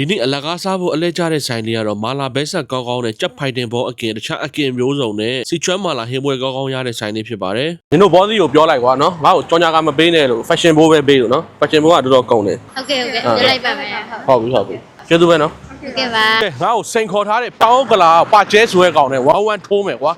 ဒီနေ့အလကားစားဖို့အလဲကျတဲ့ဆိုင်လေးကတော့မာလာဘဲဆက်ကောင်းကောင်းနဲ့ကြက်ဖိုက်တင်ဘောအကင်တခြားအကင်မျိုးစုံနဲ့စီချွမ်းမာလာဟင်းပွဲကောင်းကောင်းရတဲ့ဆိုင်လေးဖြစ်ပါတယ်နင်တို့ဘောစီကိုပြောလိုက်ကွာနော်ငါ့ကိုကြောင်ညာကမပေးနဲ့လို့ fashion ဘိုးပဲပေးလို့နော် fashion ဘိုးကတော်တော်ကုန်တယ်ဟုတ်ကဲ့ဟုတ်ကဲ့ပြလိုက်ပါမယ်ဟုတ်ဟုတ်ပြီဟုတ်ပြီကျေးဇူးပဲနော်ဟုတ်ကဲ့ပါကဲငါ့ကိုစိန်ခေါ်ထားတဲ့တောင်းကလာပါကျဲဆိုရဲကောင်နဲ့ဝါဝမ်ထိုးမယ်ကွာ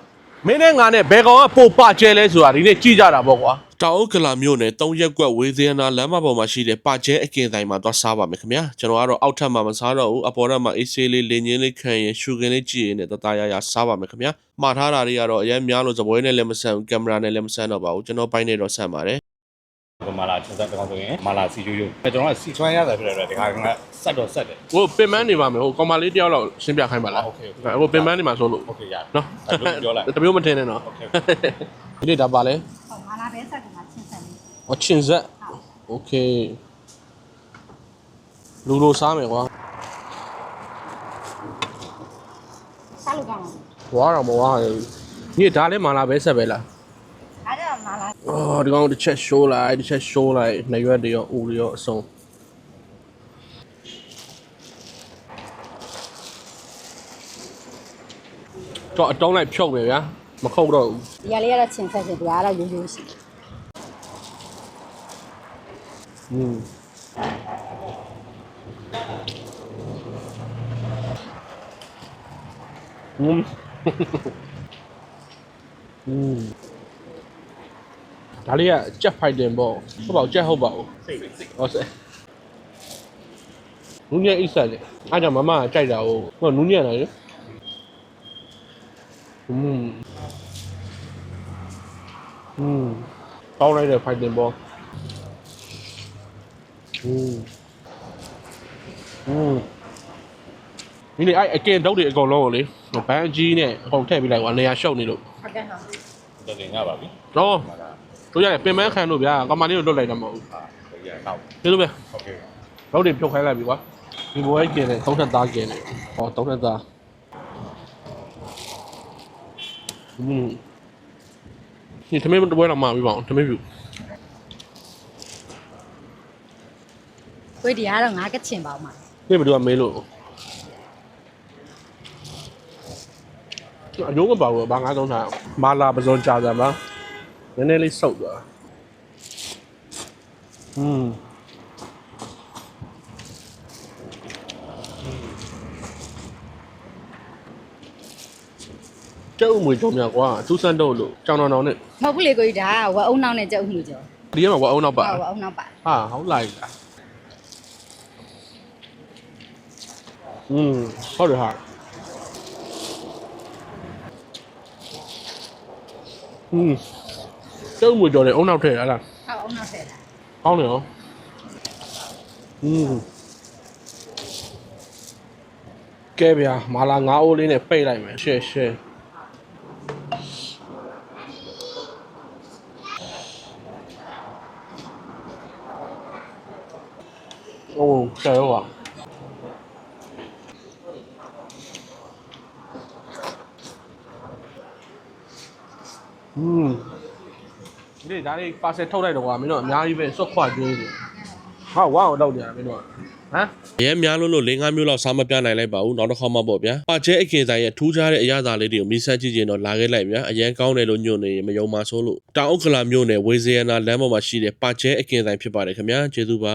မင်းနဲ့ငါနဲ့ဘယ်ကောင်ကပိုပါကျဲလဲဆိုတာဒီနေ့ကြည့်ကြတာပေါ့ကွာတောင်အုပ်ကလာမြို့နယ်၃ရက်ကွက်ဝေးစင်းနာလမ်းမပေါ်မှာရှိတဲ့ပါကျဲအကင်ဆိုင်မှာသွားစားပါမယ်ခင်ဗျာကျွန်တော်ကတော့အောက်ထပ်မှာမစားတော့ဘူးအပေါ်ထပ်မှာအေးဆေးလေးလင်းချင်းလေးခံရင်ရှူကင်လေးကြည့်ရင်လည်းတသားရရစားပါမယ်ခင်ဗျာမှားထားတာတွေကတော့အရင်များလို့သပွဲနဲ့လည်းမဆန်ဘူးကင်မရာနဲ့လည်းမဆန်တော့ပါဘူးကျွန်တော်ပိုင်းနဲ့တော့ဆန်ပါတယ် ကမာလာချက်ဆက်ကောင်ဆိုရင်မာလာစီရိုးရိုးအဲကျွန်တော်ကစီချွမ်းရတာဖြစ်တဲ့အတွက်ဒီခါကဆက်တော့ဆက်တယ်ဟိုပင်မန်းနေပါမယ်ဟိုကောင်မလေးတယောက်လောက်ရှင်းပြခိုင်းပါလားโอเคဟိုပင်မန်းနေမှာဆိုလို့โอเคရတယ်နော်ပြောလိုက်တမျိုးမထင်နဲ့နော်โอเคဒီနေ့ဒါပါလဲမာလာပဲဆက်ကမှာချင်းဆက်လေးဟောချင်းဆက်โอเคလူလိုစားမယ်ကွာစားလို့ကောင်းလားဝါတော့မဝါဘူးညဒါလည်းမာလာပဲဆက်ပဲလား မှာလားအော်ဒီကောင်တစ်ချက်ရှိုးလိုက်တစ်ချက်ရှိုးလိုက်နေရွက်တွေရောအူတွေရောအဆုံးတော့အတုံးလိုက်ဖြုတ်နေဗျာမခုတ်တော့ဘူးဒီကလေးကတော့ချင်ဆက်ချင်ဗျာတော့ရိုးရိုးရှိอืมอืม อืม ဒါလေးကကြက်ဖိုက်တင်ပေါ့ဟုတ်ပါဘူးကြက်ဟုတ်ပါဘူးဟုတ်ဆက်နူးညံ့အိတ်ဆက်လေအားကြောင့်မမကကြိုက်တာဟုတ်ဟောနူးညံ့လာလေอืมอืมပေါက်လိုက်တဲ့ဖိုက်တင်ပေါ့อืมอืมဒီလေအဲ့အကင်တော့တွေအကုန်လုံးကိုလေဘန်းကြီးနဲ့အကုန်ထည့်ပြီးလိုက်ဟိုနေရာရှုပ်နေလို့ဟုတ်ကဲ့ဟာတော်တယ်ငါပါပြီတော့ တို့ရတယ်ပင်ပန်းခံလို့ဗျာကောင်မလေးကိုလွတ်လိုက်တာမဟုတ်ဘူးဟုတ်ကဲ့ဟုတ်ကျေးဇူးပဲဟုတ်ကဲ့တော့တွေဖြုတ်ခိုင်းလိုက်ပြီကွာဒီဘွဲကျင်တယ်သုံးထက်သားကျင်တယ်ဟောသုံးထက်သားอืมဒီသမီးတပွဲတော့မှာပြီပါအောင်သမီးပြုဝေးဒီကတော့ငါကချင်ပါအောင်မှာနေ့ဘယ်သူကမေးလို့အယုံမပါဘူးဘာငါသုံးတာမာလာပဇွန်ကြာစမ်းပါ နည်းနည်းလေးစုပ်သွားอืมကျုပ်အမွေကြုံမြကွာသူစမ်းတော့လို့ကြောင်တောင်တောင်နဲ့ မဟုတ်ဘူးလေကိုကြီးဒါဝအုံနောက်နဲ့ကြောက်မှုကြော ဒီမှာဝအောင်တော့ပါ ဟုတ်ဝအုံနောက်ပါ ဟာဟုတ်လိုက်လားอืมဟုတ်တယ်ဟာอืม ကျုပ်အမွေကြော်တယ်အုံနောက်ထည့်ရလား ဟုတ်အုံနောက်ဆက်တာ ကောင်းတယ်နော်อืมကဲဗျာမာလာငါးအိုးလေးနဲ့ပိတ်လိုက်မယ်ရှယ်ရှယ်โอ้ใช่ว่ะอืม ဒီဒါလေးပါဆယ်ထုတ်လိုက်တော့ကွာမင်းတို့အများကြီးပဲစွတ်ခွကျွေးတယ်ဟာဝါအောင်တော့ကြတယ်မင်းတို့ဟမ်အရင်များလို့လို့၄၅မျိုးလောက်စားမပြနိုင်လိုက်ပါဘူးနောက်တစ်ခါမှပေါ့ဗျာပါကျဲအကင်ဆိုင်ရဲ့ထူးခြားတဲ့အရာသာလေးတွေကိုမိဆက်ကြည့်ကြရင်တော့လာခဲ့လိုက်ဗျာအရင်ကောင်းတယ်လို့ညွှန်နေရင်မယုံပါဆိုလို့တောင်အုပ်ကလာမြို့နယ်ဝေဇယနာလမ်းပေါ်မှာရှိတဲ့ပါကျဲအကင်ဆိုင်ဖြစ်ပါတယ်ခင်ဗျာကျေးဇူးပါ